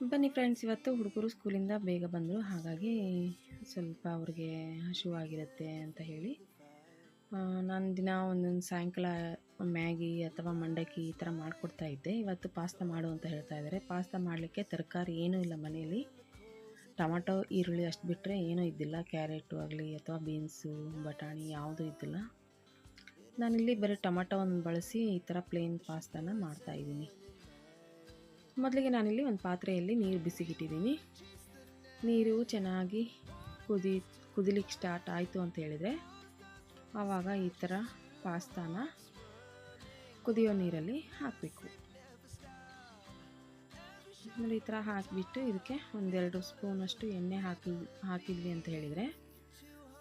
ಬನ್ನಿ ಫ್ರೆಂಡ್ಸ್ ಇವತ್ತು ಹುಡುಗರು ಸ್ಕೂಲಿಂದ ಬೇಗ ಬಂದರು. ಹಾಗಾಗಿ ಸ್ವಲ್ಪ ಅವ್ರಿಗೆ ಹಸಿವಾಗಿರುತ್ತೆ ಅಂತ ಹೇಳಿ. ನಾನು ದಿನ ಒಂದೊಂದು ಸಾಯಂಕಾಲ ಮ್ಯಾಗಿ ಅಥವಾ ಮಂಡಕ್ಕಿ ಈ ಥರ ಮಾಡಿಕೊಡ್ತಾ ಇದ್ದೆ. ಇವತ್ತು ಪಾಸ್ತಾ ಮಾಡು ಅಂತ ಹೇಳ್ತಾ ಇದ್ದಾರೆ ಪಾಸ್ತಾ ಮಾಡಲಿಕ್ಕೆ ತರಕಾರಿ ಏನೂ ಇಲ್ಲ ಮನೆಯಲ್ಲಿ. ಟೊಮಾಟೊ, ಈರುಳ್ಳಿ ಅಷ್ಟು ಬಿಟ್ಟರೆ ಏನೂ ಇದ್ದಿಲ್ಲ. ಕ್ಯಾರೆಟು ಆಗಲಿ ಅಥವಾ ಬೀನ್ಸು ಬಟಾಣಿ ಯಾವುದೂ ಇದ್ದಿಲ್ಲ. ನಾನಿಲ್ಲಿ ಬರೀ ಟೊಮಾಟೊವನ್ನು ಬಳಸಿ ಈ ಥರ ಪ್ಲೇನ್ ಪಾಸ್ತಾನ ಮಾಡ್ತಾಯಿದ್ದೀನಿ ಮೊದಲಿಗೆ ನಾನಿಲ್ಲಿ ಒಂದು ಪಾತ್ರೆಯಲ್ಲಿ ನೀರು ಬಿಸಿಗಿಟ್ಟಿದ್ದೀನಿ. ನೀರು ಚೆನ್ನಾಗಿ ಕುದಿ, ಕುದಿಲಿಕ್ಕೆ ಸ್ಟಾರ್ಟ್ ಆಯಿತು ಅಂತ ಹೇಳಿದರೆ, ಆವಾಗ ಈ ಥರ ಪಾಸ್ತಾನ ಕುದಿಯೋ ನೀರಲ್ಲಿ ಹಾಕಬೇಕು. ಆಮೇಲೆ ಈ ಥರ ಹಾಕಿಬಿಟ್ಟು ಇದಕ್ಕೆ ಒಂದೆರಡು ಸ್ಪೂನಷ್ಟು ಎಣ್ಣೆ ಹಾಕಿ, ಹಾಕಿದ್ವಿ ಅಂತ ಹೇಳಿದರೆ,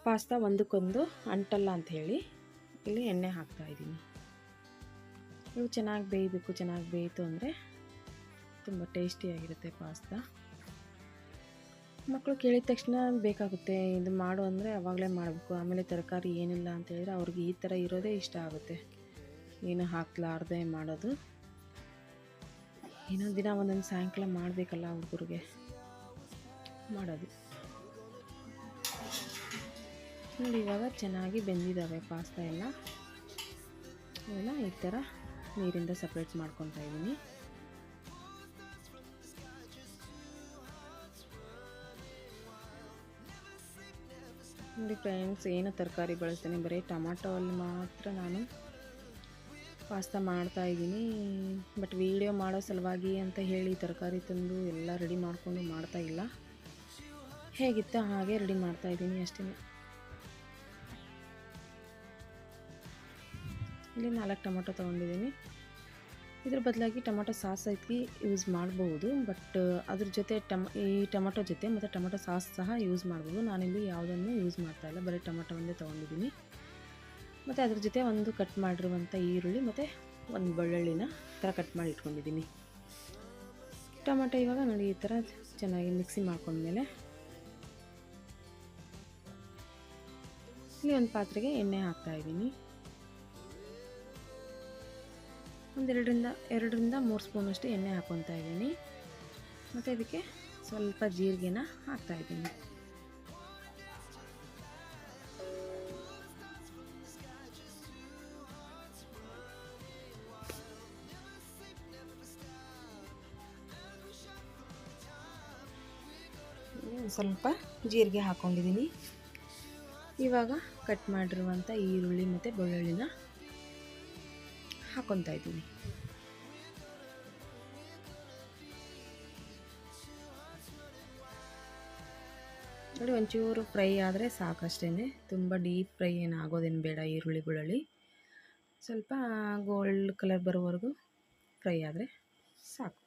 ಪಾಸ್ತಾ ಒಂದಕ್ಕೊಂದು ಅಂಟಲ್ಲ ಅಂತ ಹೇಳಿ ಇಲ್ಲಿ ಎಣ್ಣೆ ಹಾಕ್ತಾ ಇದ್ದೀನಿ. ಇವು ಚೆನ್ನಾಗಿ ಬೇಯಬೇಕು, ಚೆನ್ನಾಗಿ ಬೇಯಿತು ಅಂದರೆ ತುಂಬ ಟೇಸ್ಟಿಯಾಗಿರುತ್ತೆ ಪಾಸ್ತಾ. ಮಕ್ಕಳು ಕೇಳಿದ ತಕ್ಷಣ ಬೇಕಾಗುತ್ತೆ, ಇದು ಮಾಡು ಅಂದರೆ ಆವಾಗಲೇ ಮಾಡಬೇಕು. ಆಮೇಲೆ ತರಕಾರಿ ಏನಿಲ್ಲ ಅಂತ ಹೇಳಿದ್ರೆ ಅವ್ರಿಗೆ ಈ ಥರ ಇರೋದೇ ಇಷ್ಟ ಆಗುತ್ತೆ. ಏನು ಹಾಕ್ಲಾರ್ದೆ ಮಾಡೋದು. ಇನ್ನೊಂದು ದಿನ ಒಂದೊಂದು ಸಾಯಂಕಾಲ ಮಾಡಬೇಕಲ್ಲ ಹುಡುಗರಿಗೆ. ಮಾಡೋದು. ನೋಡಿ, ಇವಾಗ ಚೆನ್ನಾಗಿ ಬೆಂದಿದ್ದಾವೆ ಪಾಸ್ತಾ ಎಲ್ಲ. ಎಲ್ಲ ಈ ಥರ ನೀರಿಂದ ಸಪ್ರೇಟ್ ಮಾಡ್ಕೊತಾ ಇದ್ದೀನಿ ನೋಡಿ ಫ್ರೆಂಡ್ಸ್ ಏನು ತರಕಾರಿ ಬಳಸ್ತೇನೆ. ಬರೀ ಟೊಮಾಟೊ ಅಲ್ಲಿ ಮಾತ್ರ ನಾನು ಪಾಸ್ತಾ ಮಾಡ್ತಾ ಇದ್ದೀನಿ. ಬಟ್ ವೀಡಿಯೋ ಮಾಡೋ ಸಲುವಾಗಿ ಅಂತ ಹೇಳಿ ತರಕಾರಿ ತಂದು ಎಲ್ಲ ರೆಡಿ ಮಾಡಿಕೊಂಡು ಮಾಡ್ತಾ ಇಲ್ಲ. ಹೇಗಿತ್ತು ಹಾಗೆ ರೆಡಿ ಮಾಡ್ತಾ ಇದ್ದೀನಿ ಅಷ್ಟೇ. ಇಲ್ಲಿ ನಾಲ್ಕು ಟೊಮೊಟೊ ತೊಗೊಂಡಿದ್ದೀನಿ. ಇದ್ರ ಬದಲಾಗಿ ಟೊಮೊಟೊ ಸಾಸ್ ಐತಿ ಯೂಸ್ ಮಾಡಬಹುದು ಬಟ್ ಅದ್ರ ಜೊತೆ ಟಮ, ಈ ಟೊಮೊಟೊ ಜೊತೆ ಮತ್ತು ಟೊಮೊಟೊ ಸಾಸ್ ಸಹ ಯೂಸ್ ಮಾಡ್ಬೋದು. ನಾನಿಲ್ಲಿ ಯಾವುದನ್ನು ಯೂಸ್ ಮಾಡ್ತಾ ಇಲ್ಲ. ಬರೀ ಟೊಮೊಟೊ ಒಂದೇ ತೊಗೊಂಡಿದ್ದೀನಿ. ಮತ್ತು ಅದ್ರ ಜೊತೆ ಒಂದು ಕಟ್ ಮಾಡಿರುವಂಥ ಈರುಳ್ಳಿ ಮತ್ತು ಒಂದು ಬೆಳ್ಳುಳ್ಳಿನ ಥರ ಕಟ್ ಮಾಡಿ ಇಟ್ಕೊಂಡಿದ್ದೀನಿ ಟೊಮೊಟೊ ಇವಾಗ ನೋಡಿ ಈ ಥರ ಚೆನ್ನಾಗಿ ಮಿಕ್ಸಿ ಮಾಡ್ಕೊಂಡ್ಮೇಲೆ ಇಲ್ಲಿ ಒಂದು ಪಾತ್ರೆಗೆ ಎಣ್ಣೆ ಹಾಕ್ತಾಯಿದ್ದೀನಿ ಒಂದೆರಡರಿಂದ ಎರಡರಿಂದ ಮೂರು ಸ್ಪೂನಷ್ಟು ಎಣ್ಣೆ ಹಾಕ್ಕೊತಾ ಇದ್ದೀನಿ. ಮತ್ತು ಇದಕ್ಕೆ ಸ್ವಲ್ಪ ಜೀರಿಗೆನ ಹಾಕ್ತಾಯಿದ್ದೀನಿ ಸ್ವಲ್ಪ ಜೀರಿಗೆ ಹಾಕ್ಕೊಂಡಿದ್ದೀನಿ ಇವಾಗ ಕಟ್ ಮಾಡಿರುವಂಥ ಈರುಳ್ಳಿ ಮತ್ತು ಬೆಳ್ಳುಳ್ಳಿನ ಹಾಕ್ಕೊತಾ ಇದ್ದೀನಿ ನೋಡಿ, ಒಂಚೂರು ಫ್ರೈ ಆದರೆ ಸಾಕಷ್ಟೇ ತುಂಬ ಡೀಪ್ ಫ್ರೈ ಏನು ಆಗೋದೇನು ಬೇಡ ಈರುಳ್ಳಿ ಬೆಳ್ಳುಳ್ಳಿ ಸ್ವಲ್ಪ ಗೋಲ್ಡ್ ಕಲರ್ ಬರೋವರೆಗೂ ಫ್ರೈ ಆದರೆ ಸಾಕು.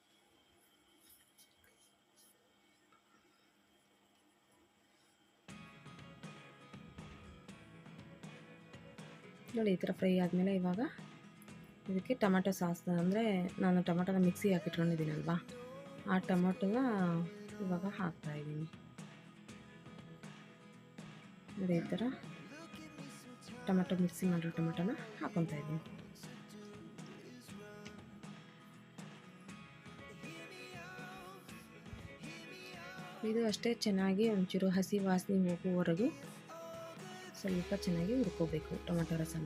ನೋಡಿ, ಈ ಥರ ಫ್ರೈ ಆದಮೇಲೆ ಇವಾಗ ಇದಕ್ಕೆ ಟೊಮೆಟೊ ಸಾಸ್ ಅಂದರೆ ನಾನು ಟೊಮೆಟೊನ ಮಿಕ್ಸಿ ಹಾಕಿಟ್ಕೊಂಡಿದ್ದೀನಲ್ವಾ? ಆ ಟೊಮೆಟೊನ ಇವಾಗ ಹಾಕ್ತಾಯಿದ್ದೀನಿ ಅದೇ ಥರ ಟೊಮೆಟೊ ಮಿಕ್ಸಿ ಮಾಡಿರೋ ಟೊಮೆಟೊನ ಹಾಕ್ಕೊತಾ ಇದ್ದೀನಿ. ಇದು ಅಷ್ಟೇ ಚೆನ್ನಾಗಿ ಒಂಚೂರು ಹಸಿ ವಾಸನೆ ಹೋಗುವವರೆಗೂ ಸ್ವಲ್ಪ ಚೆನ್ನಾಗಿ ಹುರ್ಕೋಬೇಕು ಟೊಮೆಟೊ ರಸನ.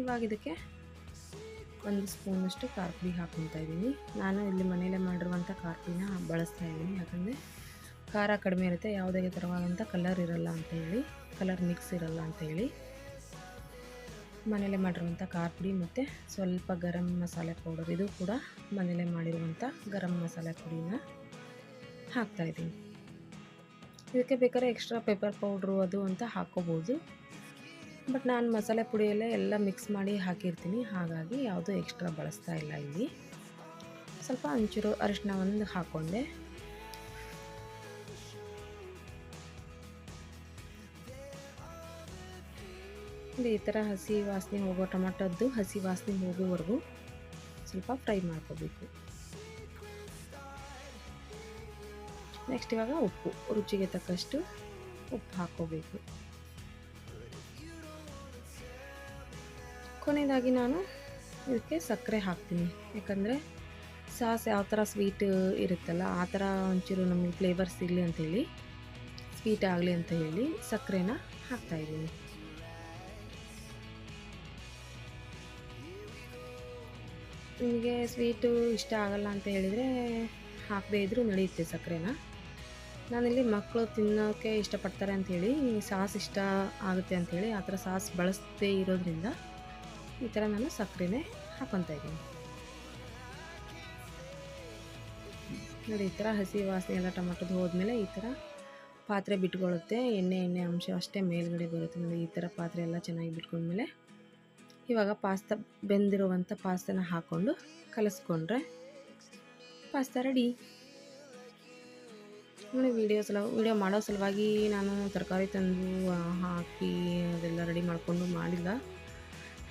ಇವಾಗ ಇದಕ್ಕೆ ಒಂದು ಸ್ಪೂನಷ್ಟು ಖಾರ ಪುಡಿ ಹಾಕ್ಕೊತಾ ಇದ್ದೀನಿ. ನಾನು ಇಲ್ಲಿ ಮನೆಯಲ್ಲೇ ಮಾಡಿರುವಂಥ ಖಾರ ಪುಡಿನ ಬಳಸ್ತಾ ಇದ್ದೀನಿ. ಯಾಕಂದರೆ ಖಾರ ಕಡಿಮೆ ಇರುತ್ತೆ, ಯಾವುದೇ ಥರವಾದಂಥ ಕಲರ್ ಇರಲ್ಲ ಅಂತ ಹೇಳಿ ಕಲರ್ ಮಿಕ್ಸ್ ಇರಲ್ಲ ಅಂತ ಹೇಳಿ. ಮನೇಲೆ ಮಾಡಿರುವಂಥ ಖಾರ ಪುಡಿ ಮತ್ತು ಸ್ವಲ್ಪ ಗರಂ ಮಸಾಲೆ ಪೌಡರ್ ಇದು ಕೂಡ ಮನೇಲೆ ಮಾಡಿರುವಂಥ ಗರಂ ಮಸಾಲೆ ಪುಡಿನ ಹಾಕ್ತಾಯಿದ್ದೀನಿ ಇದಕ್ಕೆ ಬೇಕಾದ್ರೆ ಎಕ್ಸ್ಟ್ರಾ ಪೇಪರ್ ಪೌಡ್ರು ಅದು ಅಂತ ಹಾಕ್ಕೋಬೋದು. ಬಟ್ ನಾನು ಮಸಾಲೆ ಪುಡಿಯಲ್ಲೇ ಎಲ್ಲ ಮಿಕ್ಸ್ ಮಾಡಿ ಹಾಕಿರ್ತೀನಿ. ಹಾಗಾಗಿ ಯಾವುದೂ ಎಕ್ಸ್ಟ್ರಾ ಬಳಸ್ತಾ ಇಲ್ಲ ಇಲ್ಲಿ. ಸ್ವಲ್ಪ ಒಂಚೂರು ಅರಿಶಿನ ಒಂದು ಹಾಕ್ಕೊಂಡೆ ಈ ಥರ ಹಸಿ ವಾಸನೆ ಹೋಗೋ ಟೊಮಾಟೋದ್ದು ಹಸಿ ವಾಸನೆ ಹೋಗೋವರೆಗೂ ಸ್ವಲ್ಪ ಫ್ರೈ ಮಾಡ್ಕೋಬೇಕು. ನೆಕ್ಸ್ಟ್ ಇವಾಗ ಉಪ್ಪು, ರುಚಿಗೆ ತಕ್ಕಷ್ಟು ಉಪ್ಪು ಹಾಕ್ಕೋಬೇಕು ಕೊನೆಯದಾಗಿ ನಾನು ಇದಕ್ಕೆ ಸಕ್ಕರೆ ಹಾಕ್ತೀನಿ. ಯಾಕಂದರೆ ಸಾಸ್ ಯಾವ ಥರ ಸ್ವೀಟ್ ಇರುತ್ತಲ್ಲ, ಆ ಥರ ಒಂಚೂರು ನಮಗೆ ಫ್ಲೇವರ್ ಸಿಗಲಿ ಅಂತೇಳಿ ಸ್ವೀಟ್ ಆಗಲಿ ಅಂತ ಹೇಳಿ ಸಕ್ಕರೆನ ಹಾಕ್ತಾಯಿದ್ದೀನಿ ನಿಮಗೆ ಸ್ವೀಟು ಇಷ್ಟ ಆಗಲ್ಲ ಅಂತ ಹೇಳಿದರೆ ಹಾಕದೇ ಇದ್ದರೂ ನಡೆಯುತ್ತೆ ಸಕ್ಕರೆನ. ನಾನಿಲ್ಲಿ ಮಕ್ಕಳು ತಿನ್ನೋಕ್ಕೆ ಇಷ್ಟಪಡ್ತಾರೆ ಅಂಥೇಳಿ ಸಾಸ್ ಇಷ್ಟ ಆಗುತ್ತೆ ಅಂಥೇಳಿ ಆ ಥರ ಸಾಸ್ ಬಳಸದೇ ಇರೋದ್ರಿಂದ ಈ ಥರ ನಾನು ಸಕ್ಕರೆನೇ ಹಾಕೊತಾ ಇದ್ದೀನಿ. ನೋಡಿ, ಈ ಥರ ಹಸಿ ವಾಸನೆ ಎಲ್ಲ ಟೊಮಟೊದು ಹೋದ್ಮೇಲೆ ಈ ಥರ ಪಾತ್ರೆ ಬಿಟ್ಕೊಳ್ಳುತ್ತೆ. ಎಣ್ಣೆ ಎಣ್ಣೆ ಅಂಶ ಅಷ್ಟೇ ಮೇಲ್ಗಡೆ ಬರುತ್ತೆ ನೋಡಿ, ಈ ಥರ ಪಾತ್ರೆ ಎಲ್ಲ ಚೆನ್ನಾಗಿ ಬಿಟ್ಕೊಂಡ್ಮೇಲೆ ಇವಾಗ ಪಾಸ್ತಾ ಬೆಂದಿರುವಂಥ ಪಾಸ್ತನ ಹಾಕ್ಕೊಂಡು ಕಲಿಸ್ಕೊಂಡ್ರೆ ಪಾಸ್ತಾ ರೆಡಿ. ನೋಡಿ ವೀಡಿಯೋ ಸಲ ವೀಡಿಯೋ ಮಾಡೋ ಸಲುವಾಗಿ ನಾನು ತರಕಾರಿ ತಂದು ಹಾಕಿ ಅದೆಲ್ಲ ರೆಡಿ ಮಾಡಿಕೊಂಡು ಮಾಡಿಲ್ಲ.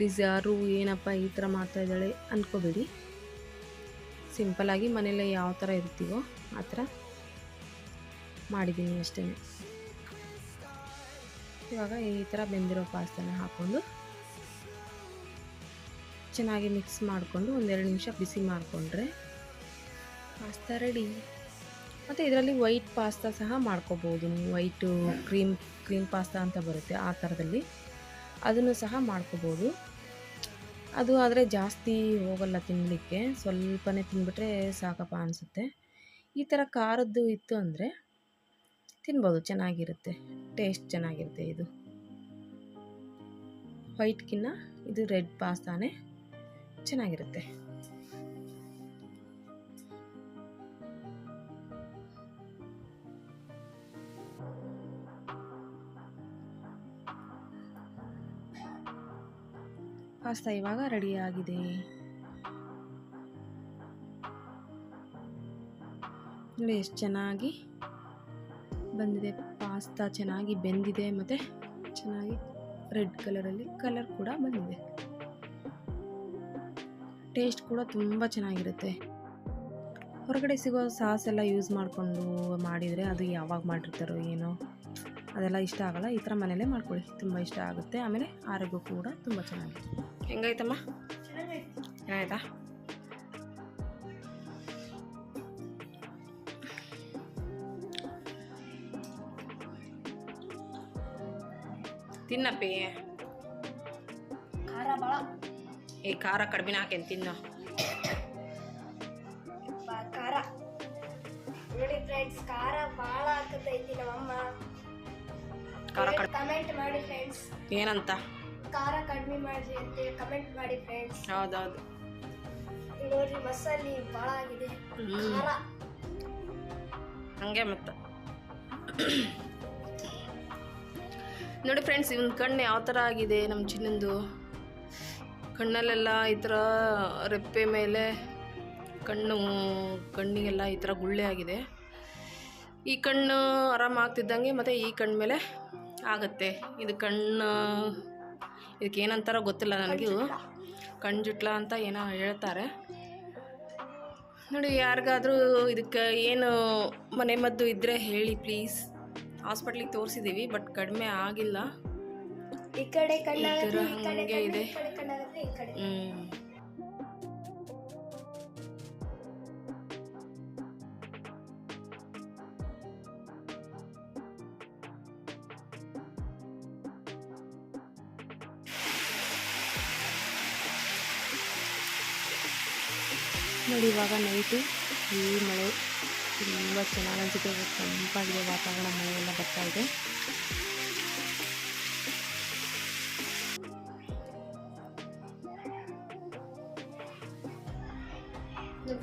ಪ್ಲೀಸ್ ಯಾರು ಏನಪ್ಪ ಈ ಥರ ಮಾಡ್ತಾ ಇದ್ದಾಳೆ ಅಂದ್ಕೋಬೇಡಿ ಸಿಂಪಲಾಗಿ ಮನೇಲೆ ಯಾವ ಥರ ಇರ್ತೀವೋ ಆ ಥರ ಮಾಡಿದ್ದೀನಿ ಅಷ್ಟೇ. ಇವಾಗ ಈ ಥರ ಬೆಂದಿರೋ ಪಾಸ್ತಾನ ಹಾಕ್ಕೊಂಡು ಚೆನ್ನಾಗಿ ಮಿಕ್ಸ್ ಮಾಡಿಕೊಂಡು ಒಂದೆರಡು ನಿಮಿಷ ಬಿಸಿ ಮಾಡಿಕೊಂಡ್ರೆ ಪಾಸ್ತಾ ರೆಡಿ ಮತ್ತು ಇದರಲ್ಲಿ ವೈಟ್ ಪಾಸ್ತಾ ಸಹ ಮಾಡ್ಕೋಬೋದು ನೀವು. ವೈಟು ಕ್ರೀಮ್ ಕ್ರೀಮ್ ಪಾಸ್ತಾ ಅಂತ ಬರುತ್ತೆ ಆ ಥರದಲ್ಲಿ. ಅದನ್ನು ಸಹ ಮಾಡ್ಕೋಬೋದು. ಅದು ಆದರೆ ಜಾಸ್ತಿ ಹೋಗಲ್ಲ ತಿನ್ನಲಿಕ್ಕೆ ಸ್ವಲ್ಪನೇ ತಿಂದ್ಬಿಟ್ರೆ ಸಾಕಪ್ಪ ಅನಿಸುತ್ತೆ. ಈ ಥರ ಖಾರದ್ದು ಇತ್ತು ಅಂದರೆ ತಿನ್ಬೋದು, ಚೆನ್ನಾಗಿರುತ್ತೆ. ಟೇಸ್ಟ್ ಚೆನ್ನಾಗಿರುತ್ತೆ ಇದು. ವೈಟ್ಗಿನ್ನ ಇದು ರೆಡ್ ಪಾಸ್ತಾನೆ ಚೆನ್ನಾಗಿರುತ್ತೆ. ಪಾಸ್ತಾ ಇವಾಗ ರೆಡಿಯಾಗಿದೆ ನೋಡಿ ಎಷ್ಟು ಚೆನ್ನಾಗಿ ಬಂದಿದೆ. ಪಾಸ್ತಾ ಚೆನ್ನಾಗಿ ಬೆಂದಿದೆ ಮತ್ತು ಚೆನ್ನಾಗಿ ರೆಡ್ ಕಲರಲ್ಲಿ ಕಲರ್ ಕೂಡ ಬಂದಿದೆ. ಟೇಸ್ಟ್ ಕೂಡ ತುಂಬ ಚೆನ್ನಾಗಿರುತ್ತೆ. ಹೊರಗಡೆ ಸಿಗೋ ಸಾಸ್ ಎಲ್ಲ ಯೂಸ್ ಮಾಡಿಕೊಂಡು ಮಾಡಿದರೆ ಅದು ಯಾವಾಗ ಮಾಡಿರ್ತಾರೋ ಏನೋ. ಅದೆಲ್ಲ ಇಷ್ಟ ಆಗಲ್ಲ ಈ ಥರ ಮನೇಲೇ ಮಾಡ್ಕೊಳ್ಳಿ. ತುಂಬ ಇಷ್ಟ ಆಗುತ್ತೆ. ಆಮೇಲೆ ಆರೋಗ್ಯ ಕೂಡ ತುಂಬ ಚೆನ್ನಾಗಿದೆ. ಹೆಂಗಾಯ್ತಮ್ಮ? ಚೆನ್ನಾಯ್ತಾ ತಿನ್ನಪ್ಪಿ. ಖಾರ ಭಾಳ ಈ ಖಾರ ಕಡಿಮೆ ಹಾಕೇನು ತಿನ್ನು. ಖಾರ ಕಡಿಮೆ ಕಮೆಂಟ್ ಮಾಡಿ ಫ್ರೆಂಡ್ಸ್ ಏನಂತ? ಖಾರ ಕಡಿಮೆ ಮಾಡ್ರಿ ಅಂತ ಕಮೆಂಟ್ ಮಾಡಿ ಫ್ರೆಂಡ್ಸ್ ಹೌದೌದು. ನೋಡ್ರಿ ಮಸಾಲೆ ಭಾಳ ಆಗಿದೆ. ಖಾರ. ಹಂಗೆ ಮತ್ತು. ನೋಡಿ ಫ್ರೆಂಡ್ಸ್ ಇವನ್ ಕಣ್ಣು ಯಾವ ಥರ ಆಗಿದೆ ನಮ್ಮ ಚಿನ್ನಂದು? ಕಣ್ಣಲ್ಲೆಲ್ಲ ಈ ಥರ ರೆಪ್ಪೆ ಮೇಲೆ ಕಣ್ಣು ಕಣ್ಣಿಗೆಲ್ಲ ಈ ಥರ ಗುಳ್ಳೆ ಆಗಿದೆ. ಈ ಕಣ್ಣು ಆರಾಮಾಗ್ತಿದ್ದಂಗೆ ಮತ್ತು ಈ ಕಣ್ಣು ಮೇಲೆ ಆಗುತ್ತೆ. ಇದು ಕಣ್ಣು ಇದಕ್ಕೆ ಏನಂತಾರೋ ಗೊತ್ತಿಲ್ಲ ನನಗೂ ಕಣ್ಜುಟ್ಲ ಅಂತ ಏನೋ ಹೇಳ್ತಾರೆ. ನೋಡಿ ಯಾರಿಗಾದರೂ ಇದಕ್ಕೆ ಏನು ಮನೆ ಮದ್ದು ಇದ್ದರೆ ಹೇಳಿ ಪ್ಲೀಸ್. ಹಾಸ್ಪಿಟ್ಲಿಗೆ ತೋರಿಸಿದ್ದೀವಿ ಬಟ್ ಕಡಿಮೆ ಆಗಿಲ್ಲ. ಈ ಕಡೆ ಕಣ್ಣು ಹಂಗೆ ಇದೆ. ಈ ನೋಡಿ ಇವಾಗ ನೈಟು ಈ ಮಳೆ ತುಂಬ ಚೆನ್ನಾಗಿ ಅನಿಸುತ್ತೆ. ತಂಪಾಗಿದೆ ವಾತಾವರಣ ಎಲ್ಲ ಬರ್ತಾ ಇದೆ.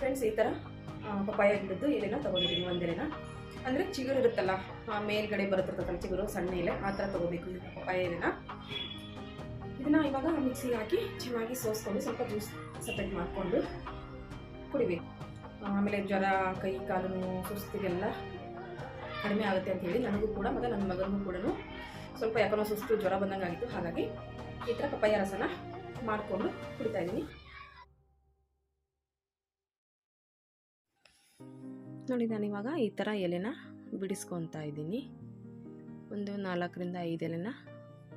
ಫ್ರೆಂಡ್ಸ್ ಈ ಥರ ಪಪ್ಪಾಯ ಗಿಡದ್ದು ಎಲೆನ ತೊಗೊಂಡಿದ್ದೀನಿ ಒಂದೆಲೆನ ಅಂದರೆ ಚಿಗುರು ಇರುತ್ತಲ್ಲ ಮೇಲ್ಗಡೆ ಬರುತ್ತಿರ್ತಕ್ಕಂಥ ಚಿಗುರು, ಸಣ್ಣ ಎಲೆ, ಆ ಥರ ತೊಗೋಬೇಕು ಪಪ್ಪಾಯ ಎಲೆನ. ಇದನ್ನ ಇವಾಗ ಮಿಕ್ಸಿಗೆ ಹಾಕಿ, ಚೆನ್ನಾಗಿ ಸೋಸ್ಕೊಂಡು ಸ್ವಲ್ಪ ಜ್ಯೂಸ್ ಸಪ್ರೇಟ್ ಮಾಡಿಕೊಂಡು ಕುಡಿಬೇಕು ಆಮೇಲೆ ಜ್ವರ, ಕೈ, ಕಾಲು ಸುಸ್ತಿಗೆಲ್ಲ ಕಡಿಮೆ ಆಗುತ್ತೆ ಅಂತ ಹೇಳಿ ನನಗೂ ಕೂಡ ಮತ್ತು ನನ್ನ ಮಗನಿಗೂ ಕೂಡ ಸ್ವಲ್ಪ ಯಾಕೋ ಸುಸ್ತು, ಜ್ವರ ಬಂದಂಗೆ ಆಗಿತ್ತು. ಹಾಗಾಗಿ ಈ ಥರ ಪಪ್ಪಾಯ ರಸನ ಮಾಡಿಕೊಂಡು ಕುಡಿತಾ ಇದ್ದೀನಿ. ನೋಡಿ, ನಾನು ಇವಾಗ ಈ ಥರ ಎಲೆನ ಬಿಡಿಸ್ಕೊತಾ ಇದ್ದೀನಿ. ಒಂದು ನಾಲ್ಕರಿಂದ ಐದು ಎಲೆನ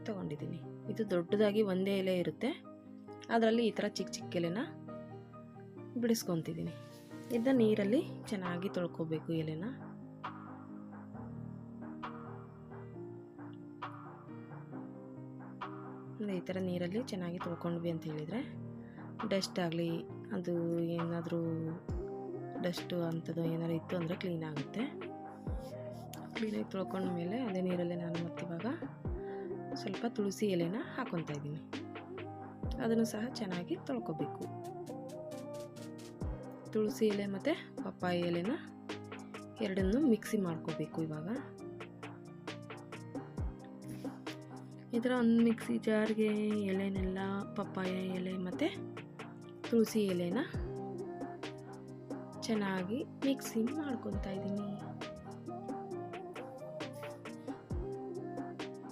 ತೊಗೊಂಡಿದ್ದೀನಿ. ಇದು ದೊಡ್ಡದಾಗಿ ಒಂದೇ ಎಲೆ ಇರುತ್ತೆ. ಅದರಲ್ಲಿ ಈ ಥರ ಚಿಕ್ಕ ಚಿಕ್ಕ ಎಲೆನ ಬಿಡಿಸ್ಕೊತಿದ್ದೀನಿ. ಇದನ್ನ ನೀರಲ್ಲಿ ಚೆನ್ನಾಗಿ ತೊಳ್ಕೊಬೇಕು ಎಲೆನ. ಈ ಥರ ನೀರಲ್ಲಿ ಚೆನ್ನಾಗಿ ತೊಳ್ಕೊಂಡ್ವಿ ಅಂತ ಹೇಳಿದರೆ, ಡಸ್ಟ್ ಆಗಲಿ, ಅದು ಏನಾದರೂ ಡಸ್ಟು ಅಂಥದ್ದು ಏನಾದ್ರು ಇತ್ತು ಅಂದರೆ ಕ್ಲೀನ್ ಆಗುತ್ತೆ. ಕ್ಲೀನಾಗಿ ತೊಳ್ಕೊಂಡ್ಮೇಲೆ ಅದೇ ನೀರಲ್ಲೇ ನಾನು ಮತ್ತಿವಾಗ ಸ್ವಲ್ಪ ತುಳಸಿ ಎಲೆನ ಹಾಕೊತಾ ಇದ್ದೀನಿ. ಅದನ್ನು ಸಹ ಚೆನ್ನಾಗಿ ತೊಳ್ಕೊಬೇಕು. ತುಳಸಿ ಎಲೆ ಮತ್ತು ಪಪ್ಪಾಯಿ ಎಲೆನ ಎರಡನ್ನು ಮಿಕ್ಸಿ ಮಾಡ್ಕೋಬೇಕು ಇವಾಗ. ಈ ಥರ ಒಂದು ಮಿಕ್ಸಿ ಜಾರ್ಗೆ ಎಲೆನೆಲ್ಲ, ಪಪ್ಪಾಯ ಎಲೆ ಮತ್ತು ತುಳಸಿ ಎಲೆನ ಚೆನ್ನಾಗಿ ಮಿಕ್ಸಿ ಮಾಡ್ಕೊತಾ ಇದ್ದೀನಿ.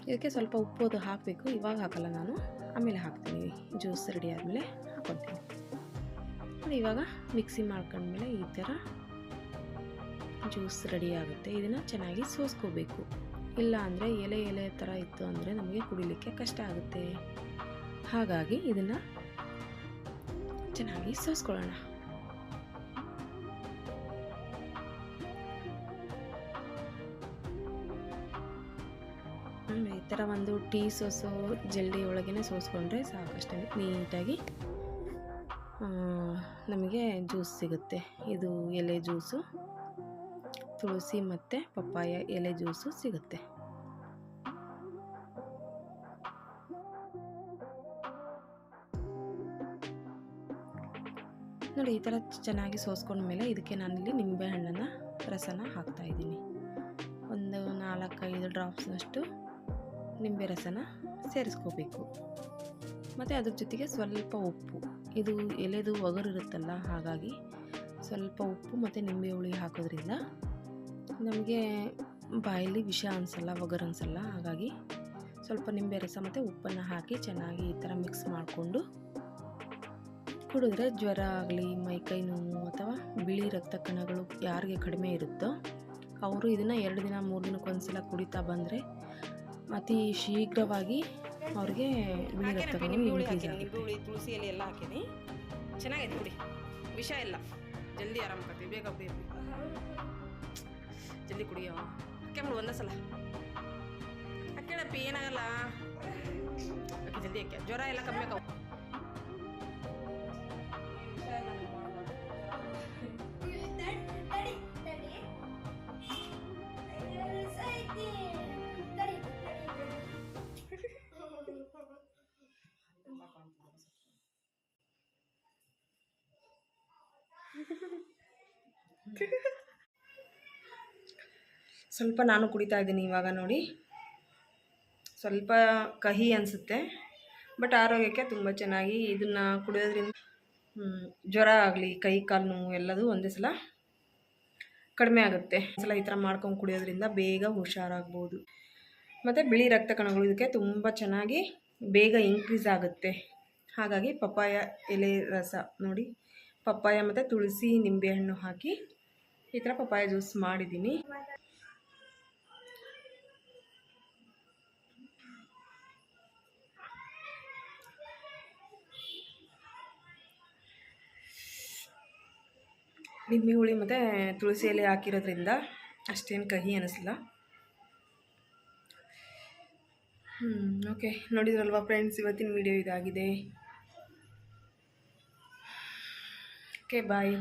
ಇದಕ್ಕೆ ಸ್ವಲ್ಪ ಉಪ್ಪು ಅದು ಹಾಕಬೇಕು. ಇವಾಗ ಹಾಕಲ್ಲ ನಾನು. ಆಮೇಲೆ ಹಾಕ್ತೀನಿ. ಜ್ಯೂಸ್ ರೆಡಿ ಆದಮೇಲೆ ಹಾಕೊತೀನಿ ಇವಾಗ ಮಿಕ್ಸಿ ಮಾಡ್ಕೊಂಡ್ಮೇಲೆ ಈ ಥರ ಜ್ಯೂಸ್ ರೆಡಿ ಆಗುತ್ತೆ. ಇದನ್ನು ಚೆನ್ನಾಗಿ ಸೋಸ್ಕೋಬೇಕು. ಇಲ್ಲ ಅಂದರೆ ಎಲೆ ಎಲೆ ಥರ ಇತ್ತು ಅಂದರೆ ನಮಗೆ ಕುಡಿಲಿಕ್ಕೆ ಕಷ್ಟ ಆಗುತ್ತೆ. ಹಾಗಾಗಿ ಇದನ್ನು ಚೆನ್ನಾಗಿ ಸೋಸ್ಕೊಳ್ಳೋಣ. ಈ ಥರ ಒಂದು ಟೀ ಸೋಸೋ ಜಲ್ಲಿ ಒಳಗೇ ಸೋಸ್ಕೊಂಡ್ರೆ ಸಾಕಷ್ಟೇ ನೀಟಾಗಿ ನಮಗೆ ಜ್ಯೂಸ್ ಸಿಗುತ್ತೆ. ಇದು ಎಲೆ ಜ್ಯೂಸು, ತುಳಸಿ ಮತ್ತು ಪಪ್ಪಾಯ ಎಲೆ ಜ್ಯೂಸು ಸಿಗುತ್ತೆ. ನೋಡಿ, ಈ ಥರ ಚೆನ್ನಾಗಿ ಸೋಸ್ಕೊಂಡ್ಮೇಲೆ ಇದಕ್ಕೆ ನಾನಿಲ್ಲಿ ನಿಂಬೆ ಹಣ್ಣನ್ನು ರಸನ ಹಾಕ್ತಾಯಿದ್ದೀನಿ ಒಂದು ನಾಲ್ಕೈದು ಡ್ರಾಪ್ಸ್ನಷ್ಟು ನಿಂಬೆ ರಸನ ಸೇರಿಸ್ಕೋಬೇಕು. ಮತ್ತು ಅದ್ರ ಜೊತೆಗೆ ಸ್ವಲ್ಪ ಉಪ್ಪು. ಇದು ಎಲೆದು ಒಗರಿರುತ್ತಲ್ಲ, ಹಾಗಾಗಿ ಸ್ವಲ್ಪ ಉಪ್ಪು ಮತ್ತು ನಿಂಬೆ ಹುಳಿ ಹಾಕೋದ್ರಿಂದ ನಮಗೆ ಬಾಯಲ್ಲಿ ವಿಷ ಅನಿಸಲ್ಲ, ಒಗರು ಅನಿಸಲ್ಲ, ಹಾಗಾಗಿ ಸ್ವಲ್ಪ ನಿಂಬೆ ರಸ ಮತ್ತು ಉಪ್ಪನ್ನು ಹಾಕಿ ಚೆನ್ನಾಗಿ ಈ ಥರ ಮಿಕ್ಸ್ ಮಾಡಿಕೊಂಡು ಕುಡಿದ್ರೆ ಜ್ವರ ಆಗಲಿ ಮೈಕೈ ನೋವು ಅಥವಾ ಬಿಳಿ ರಕ್ತ ಕಣಗಳು ಯಾರಿಗೆ ಕಡಿಮೆ ಇರುತ್ತೋ ಅವರು ಇದನ್ನು ಎರಡು ದಿನ, ಮೂರು ದಿನಕ್ಕೆ ಒಂದ್ಸಲ ಕುಡಿತಾ ಬಂದರೆ ಅತಿ ಶೀಘ್ರವಾಗಿ ಅವ್ರಿಗೆ ರಕ್ತ ಕಣಗಳು ಇನ್ಕ್ರೀಸ್ ಆಗುತ್ತೆ ಹುಳಿ ತುಳಸಿ ಎಲೆ ಎಲ್ಲ ಹಾಕೀನಿ. ಚೆನ್ನಾಗೈತೆ ನೋಡಿ ವಿಷ ಇಲ್ಲ. ಜಲ್ದಿ ಆರಾಮ ಆಗ್ತೈತಿ. ಬೇಗ ಬೇಗ ಜಲ್ದಿ ಕುಡಿಯೋ. ಮಾಡು ಒಂದೇ ಸಲ. ಹಾಕೇಳಪ್ಪಿ ಏನಾಗಲ್ಲ. ಅಕ್ಕಿ ಜಲ್ದಿ ಹಾಕ್ಯ ಜ್ವರ ಎಲ್ಲ ಕಮ್ಮಿ ಆಕಾವು ಸ್ವಲ್ಪ ನಾನು ಕುಡಿತಾ ಇದ್ದೀನಿ ಇವಾಗ ನೋಡಿ. ಸ್ವಲ್ಪ ಕಹಿ ಅನಿಸುತ್ತೆ, ಬಟ್ ಆರೋಗ್ಯಕ್ಕೆ ತುಂಬ ಚೆನ್ನಾಗಿ ಇದನ್ನು ಕುಡಿಯೋದ್ರಿಂದ ಜ್ವರ ಆಗಲಿ, ಕೈ ಕಾಲು ನೋವು ಎಲ್ಲದೂ ಒಂದೇ ಸಲ ಕಡಿಮೆ ಆಗುತ್ತೆ. ಸಲ ಈ ಥರ ಮಾಡ್ಕೊಂಡು ಕುಡಿಯೋದ್ರಿಂದ ಬೇಗ ಹುಷಾರಾಗ್ಬೋದು. ಮತ್ತು ಬಿಳಿ ರಕ್ತ ಕಣಗಳು ಇದಕ್ಕೆ ತುಂಬ ಚೆನ್ನಾಗಿ ಬೇಗ ಇನ್ಕ್ರೀಸ್ ಆಗುತ್ತೆ. ಹಾಗಾಗಿ ಪಪ್ಪಾಯ ಎಲೆ ರಸ ನೋಡಿ. ಪಪ್ಪಾಯ ಮತ್ತು ತುಳಸಿ ನಿಂಬೆಹಣ್ಣು ಹಾಕಿ ಈ ಥರ ಪಪ್ಪಾಯ ಜ್ಯೂಸ್ ಮಾಡಿದ್ದೀನಿ. ನಿಂಬೆ ಹುಳಿ ಮತ್ತು ತುಳಸಿ ಹಾಕಿರೋದ್ರಿಂದ ಅಷ್ಟೇನು ಕಹಿ ಅನ್ನಿಸಲ್ಲ ಹ್ಞೂ ಓಕೆ ನೋಡಿದ್ರಲ್ವಾ ಫ್ರೆಂಡ್ಸ್ ಇವತ್ತಿನ ವಿಡಿಯೋ ಇದಾಗಿದೆ. Okay bye